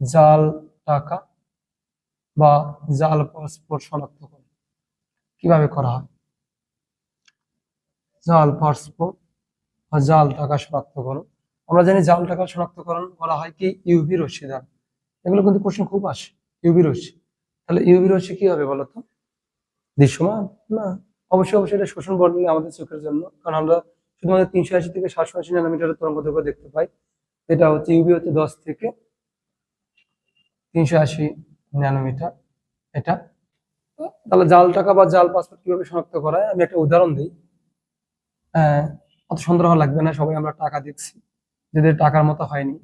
জাল টাকা বা জাল পাসপোর্ট শনাক্তকরণ কীভাবে করা হয়? জাল পাসপোর্ট বা জাল টাকা শনাক্তকরণ আমরা জানি জাল টাকা শনাক্তকরণ করা হয় কি ইউভি রশ্মি দ্বারা। এগুলো কিন্তু কোশ্চেন খুব আসে। ইউভি রশ্মি। তাহলে ইউভি রশ্মি কি হবে বলতো দৃশ্যমান? না। অবশ্যই অবশ্যই এটা শোষণ বর্ণলে আমাদের চোখের জন্য। কারণ আমরা শুধুমাত্র তিনশো আশি থেকে সাতশো আশি ন্যানোমিটারের তরঙ্গ দেখতে পাই। এটা হচ্ছে ইউবি হচ্ছে দশ থেকে তিনশো আশি ন্যানোমিটার এটা। তাহলে জাল টাকা বা জাল পাসপোর্ট কীভাবে শনাক্ত করা হয় আমি একটা উদাহরণ দিই। অত সুন্দর হওয়া লাগবে না, সবাই আমরা টাকা দিচ্ছি। যদি টাকার মতো হয়নি,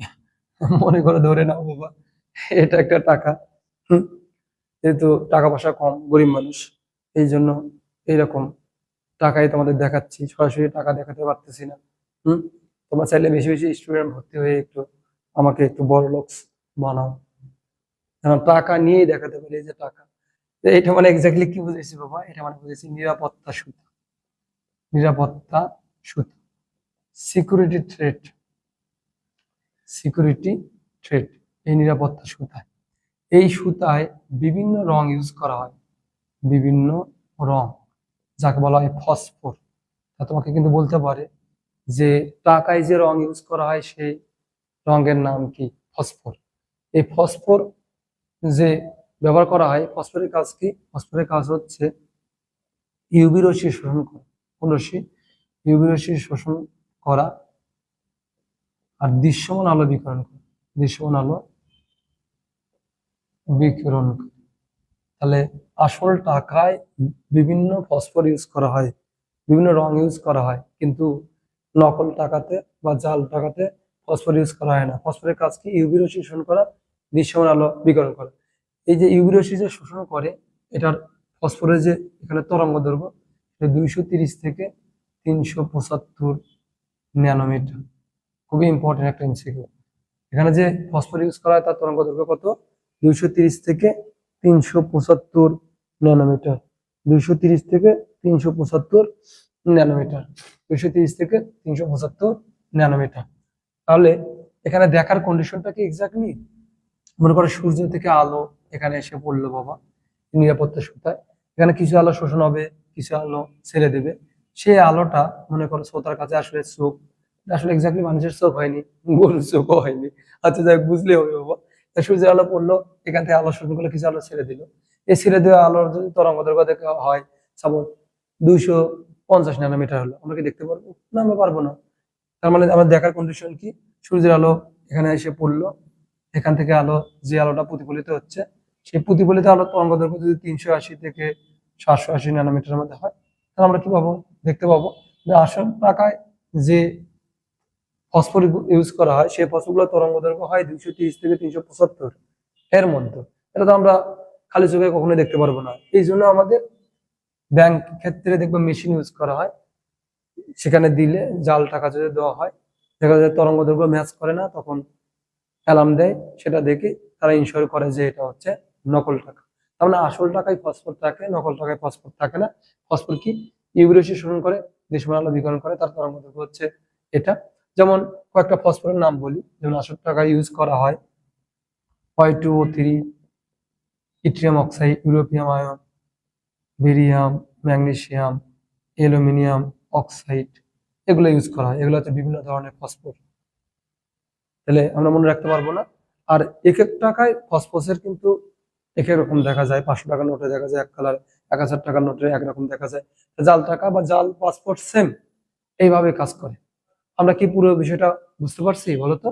মনে করে ধরে নাও বাবা, এটা একটা টাকা। যেহেতু টাকা পয়সা কম, গরিব মানুষ, এই জন্য এইরকম টাকাই তোমাদের দেখাচ্ছি। সরাসরি টাকা দেখাতে পারতেছি না। হুম, তোমরা চাইলে বেশি বেশি স্টুডেন্ট ভর্তি হয়ে একটু আমাকে একটু বড় লোক বানাও। কারণ টাকা নিয়েই দেখাতে পারি যে টাকা। এটা মানে এক্স্যাক্টলি কি বুঝেছি বাবা? এটা মানে বুঝেছি নিরাপত্তা সুতা নিরাপত্তা সুতা সিকিউরিটি থ্রেট সিকিউরিটি থ্রেট এই নিরাপত্তা সুতায় এই সুতায় বিভিন্ন রং ইউজ করা হয়। বিভিন্ন রং। যাকে বলা হয় ফসফর তা তোমাকে কিন্তু বলতে পারে যে টাকায় যে রং ইউজ করা হয় সেই রঙের নাম কি? ফসফর এই ফসফর যে ব্যবহার করা হয় ফসফরের কাজ কি? ফসফরের কাজ হচ্ছে ইউবি রশ্মি শোষণ করা। কোন রশ্মি? ইউবি রশ্মি শোষণ করা আর দৃশ্যমান আলো বিকিরণ করা। দৃশ্যমান আলো বিকিরণ তাহলে আসল টাকায় বিভিন্ন ফসফর ইউজ করা হয়, বিভিন্ন রং ইউজ করা হয়, কিন্তু নকল টাকাতে বা জাল টাকাতে ফসফর ইউজ করা হয় না। ফসফরের কাজ কি? ইউভি রশ্মি শোষণ করা দৃশ্যমান আলো বিকিরণ করা। এই যে ইউভি যে শোষণ করে, এটার ফসফরের যে এখানে তরঙ্গ দৈর্ঘ্য সেটা দুইশো তিরিশ থেকে তিনশো পঁচাত্তর ন্যানোমিটার। খুবই ইম্পর্টেন্ট একটা ইনসিকিউ এখানে যে ফসফর ইউজ করা হয়, তার তরঙ্গ দৈর্ঘ্য কত? দুইশো তিরিশ থেকে তিনশো পঁচাত্তর ন্যানোমিটার। দুইশো তিরিশ থেকে তিনশো পঁচাত্তর ন্যানোমিটার। দুইশো তিরিশ থেকে তিনশো পঁচাত্তর ন্যানোমিটার। তাহলে এখানে দেখার কন্ডিশনটা কি এক্স্যাক্টলি মনে করো সূর্য থেকে আলো এখানে এসে পড়ল বাবা নিরাপত্তা সুতায় এখানে কিছু আলো শোষণ হবে, কিছু আলো ছেড়ে দেবে। সেই আলোটা মনে করো শ্রোতার কাছে আসলে চোখ, আসলে এক্স্যাক্টলি মানুষের চোখ হয়নি, গরুর চোখও হয়নি। আচ্ছা যাই বুঝলে হবে বাবা। সূর্যের আলো পড়ল, এখান থেকে আলো শোষণ করলে, কিছু আলো ছেড়ে দিল। এই ছেড়ে দেওয়া আলোর যদি তরঙ্গ দৈর্ঘ্য হয় সাপোজ দুইশো পঞ্চাশ ন্যানোমিটার হলো। আমরা কি দেখতে পারব? না, আমরা পারব না। তার মানে আমার দেখার কন্ডিশন কি? সূর্যের আলো এখানে এসে পড়ল। এখান থেকে আলো, যে আলোটা প্রতিফলিত হচ্ছে, সেই প্রতিফলিত আলোর তরঙ্গ দৈর্ঘ্য যদি তিনশো আশি থেকে সাতশো আশি ন্যানোমিটারের মধ্যে হয়, তাহলে আমরা কি পাবো? দেখতে পাবো যে আসল টাকায় যে ফসফর ইউজ করা হয়, সেই ফসফরগুলোর তরঙ্গ দৈর্ঘ্য হয় দুইশো তিরিশ থেকে তিনশো পঁচাত্তর এর মধ্যে। এটা তো আমরা খালি চোখে কখনোই দেখতে পারব না। এই জন্য আমাদের ব্যাংক ক্ষেত্রে দেখবে মেশিন ইউজ করা হয়। সেখানে দিলে জাল টাকা যদি দেওয়া হয়, দেখা যায় তরঙ্গ দৈর্ঘ্য ম্যাচ করে না, তখন অ্যালার্ম দেয়, সেটা দেখে তারা ইনশোর করে যে এটা হচ্ছে নকল টাকা। তার মানে আসল টাকায় ফসফর থাকে, নকল টাকায় ফসফর থাকে না। ফসফর কি? ইউরেশি শোষণ করে দেশমান আলো বিকরণ করে, তার তরঙ্গ হচ্ছে এটা। যেমন কয়েকটা ফসফরের নাম বলি, যেমন আসল টাকায় ইউজ করা হয় Y two O three yttrium oxide europium ion barium magnesium aluminium oxide এগুলো ইউজ করা হয়। এগুলো হচ্ছে বিভিন্ন ধরনের ফসফর তাহলে আমরা মনে রাখতে পারব না। আর এক এক টাকায় ফসফসের কিন্তু এক এক রকম দেখা যায়। পাঁচশো টাকার নোটে দেখা যায় এক কালার, এক হাজার টাকার নোটে একরকম দেখা যায়। জাল টাকা বা জাল পাসপোর্ট সেম এইভাবে কাজ করে। আমরা কি পুরো বিষয়টা বুঝতে পারছি বলো তো?